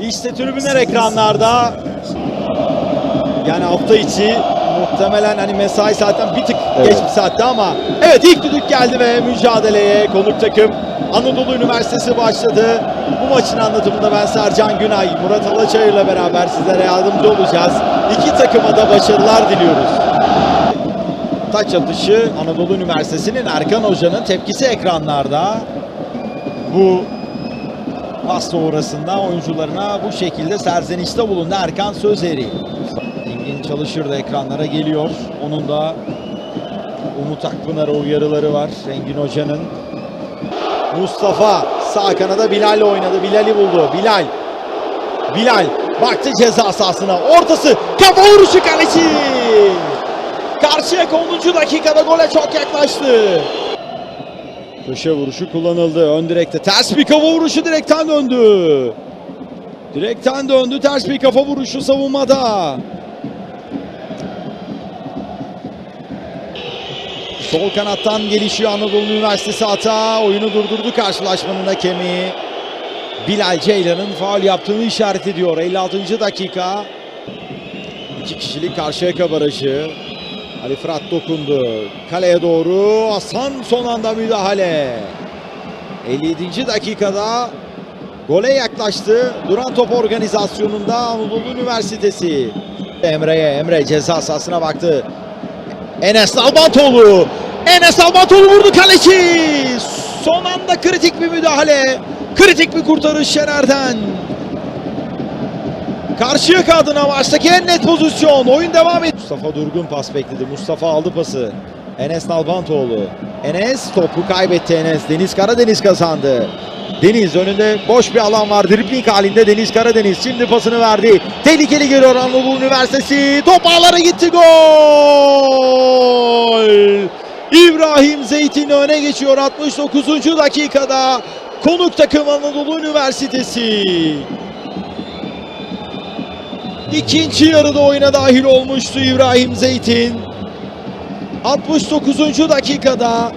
İşte tribünler ekranlarda. Yani hafta içi muhtemelen hani mesai zaten bir tık Evet. geç bir saatte ama evet ilk düdük geldi ve mücadeleye konuk takım Anadolu Üniversitesi başladı. Bu maçın anlatımında ben Sercan Günay, Murat Alaçayır'la beraber sizlere yardımcı olacağız. İki takıma da başarılar diliyoruz. Taç atışı Anadolu Üniversitesi'nin Erkan Hoca'nın tepkisi ekranlarda. Bu pas sonrasında oyuncularına bu şekilde serzenişte bulundu Erkan Sözeri. Engin Çalışır da ekranlara geliyor. Onun da Umut Akpınar'a uyarıları var Engin Hoca'nın. Mustafa sağ kanada Bilal'le oynadı. Bilal'i buldu. Bilal. Bilal baktı ceza sahasına. Ortası kafa vuruşu kaleci. Karşıya 10. dakikada gole çok yaklaştı. Köşe vuruşu kullanıldı. Ön direkte ters bir kafa vuruşu direkten döndü. Direkten döndü. Ters bir kafa vuruşu savunmada. Sol kanattan gelişiyor Anadolu Üniversitesi hata. Oyunu durdurdu karşılaşmanın hakemi. Bilal Ceylan'ın faul yaptığını işaret ediyor. 56. dakika. İki kişilik Karşıyaka barajı. Ali Fırat dokundu. Kaleye doğru Hasan son anda müdahale. 57. dakikada gole yaklaştı. Duran top organizasyonunda Anadolu Üniversitesi. Emre'ye Emre ceza sahasına baktı. Enes Albantoğlu. Enes Albantoğlu vurdu kaleci. Son anda kritik bir müdahale. Kritik bir kurtarış Şener'den. Karşıyaka adına maçtaki en net pozisyon. Oyun devam ediyor. Mustafa Durgun pas bekledi. Mustafa aldı pası. Enes Nalbantoğlu. Enes topu kaybetti Enes. Deniz Karadeniz kazandı. Deniz önünde boş bir alan var. Dribling halinde Deniz Karadeniz. Şimdi pasını verdi. Tehlikeli geliyor Anadolu Üniversitesi. Top ağlara gitti. Gol! İbrahim Zeytin öne geçiyor 69. dakikada. Konuk takım Anadolu Üniversitesi. İkinci yarıda oyuna dahil olmuştu İbrahim Zeytin. 69. dakikada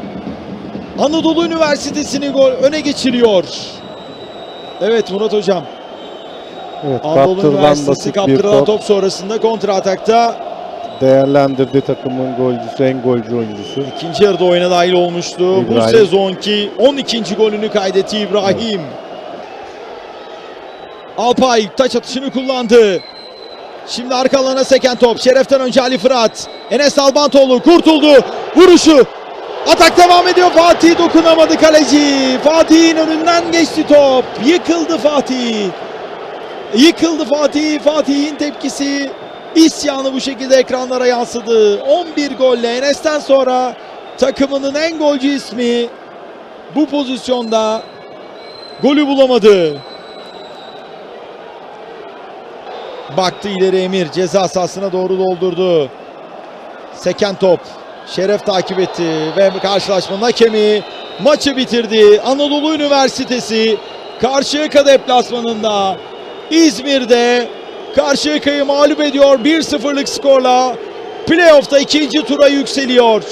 Anadolu Üniversitesi'ni gol öne geçiriyor. Evet Murat Hocam. Evet, Anadolu Üniversitesi kaptırılan top. top sonrasında kontra atakta Değerlendirdi takımın golcüsü, en golcü oyuncusu. ikinci yarıda oyuna dahil olmuştu. Bu İbrahim. sezonki 12. golünü kaydetti İbrahim. Alpay taç atışını kullandı. Şimdi arka alana seken top. Şeref'ten önce Ali Fırat. Enes Albantoğlu kurtuldu. Vuruşu. Atak devam ediyor. Fatih dokunamadı kaleci. Fatih'in önünden geçti top. Yıkıldı Fatih. Yıkıldı Fatih. Fatih'in tepkisi isyanı bu şekilde ekranlara yansıdı. 11 golle Enes'ten sonra takımının en golcü ismi bu pozisyonda golü bulamadı. Baktı ileri Emir ceza sahasına doğru doldurdu. Seken top. Şeref takip etti ve karşılaşmanın hakemi maçı bitirdi. Anadolu Üniversitesi Karşıyaka deplasmanında İzmir'de Karşıyaka'yı mağlup ediyor 1-0'lık skorla. Playoff'ta ikinci tura yükseliyor.